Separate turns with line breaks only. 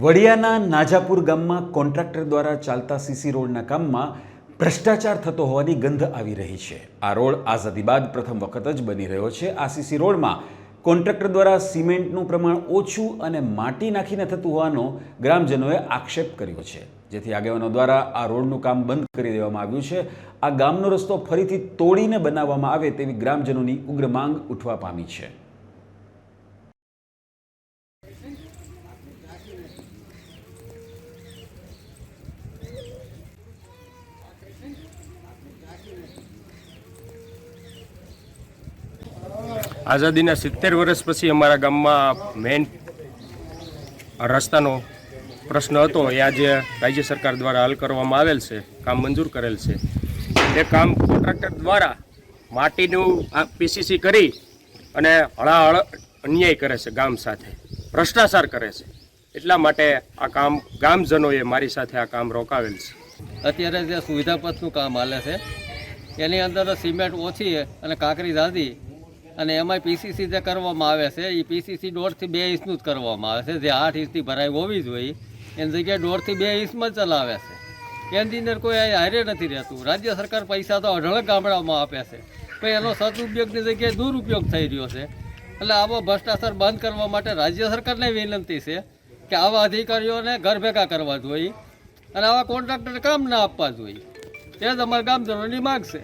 વડિયાના નાજાપુર ગામમાં કોન્ટ્રાક્ટર દ્વારા ચાલતા સીસી રોડના કામમાં ભ્રષ્ટાચાર થતો હોવાની ગંધ આવી રહી છે. આ રોડ આઝાદી બાદ પ્રથમ વખત જ બની રહ્યો છે. આ સીસી રોડમાં કોન્ટ્રાક્ટર દ્વારા સિમેન્ટનું પ્રમાણ ઓછું અને માટી નાખીને થતું હોવાનો ગ્રામજનોએ આક્ષેપ કર્યો છે. જેથી આગેવાનો દ્વારા આ રોડનું કામ બંધ કરી દેવામાં આવ્યું છે. આ ગામનો રસ્તો ફરીથી તોડીને બનાવવામાં આવે તેવી ગ્રામજનોની ઉગ્ર માંગ ઉઠવા પામી છે.
આઝાદીના સિત્તેર વર્ષ પછી અમારા ગામમાં મેઇન રસ્તાનો પ્રશ્ન હતો. એ આજે રાજ્ય સરકાર દ્વારા હલ કરવામાં આવેલ છે, કામ મંજૂર કરેલ છે. એ કામ કોન્ટ્રાક્ટર દ્વારા માટીનું આ પીસીસી કરી અને હળાહળ અન્યાય કરે છે ગામ સાથે. ભ્રષ્ટાચાર કરે છે. એટલા માટે આ કામ ગામજનોએ મારી સાથે આ કામ રોકાવેલ છે.
અત્યારે જે સુવિધા પથનું કામ હાલે છે, એની અંદર સિમેન્ટ ઓછી અને કાંકરી ઝાઝી અને એમાં પીસીસી જે કરવામાં આવે છે એ પીસીસી દોઢથી બે ઇંચનું જ કરવામાં આવે છે. જે આઠ ઇંચની ભરાઈ હોવી જોઈએ. એની જગ્યાએ દોઢથી બે ઇંચમાં ચલાવે છે. એની અંદર કોઈ હારે નથી રહેતું. રાજ્ય સરકાર પૈસા તો અઢળક ગામડામાં આપે છે. પણ એનો સદુપયોગની જગ્યાએ દુરુપયોગ થઈ રહ્યો છે. એટલે આવો ભ્રષ્ટાચાર બંધ કરવા માટે રાજ્ય સરકારને વિનંતી છે કે આવા અધિકારીઓને ઘર ભેગા કરવા જોઈએ અને આવા કોન્ટ્રાક્ટર કામ ના આપવા જોઈએ. એ જ અમારા ગામજનોની માગ છે.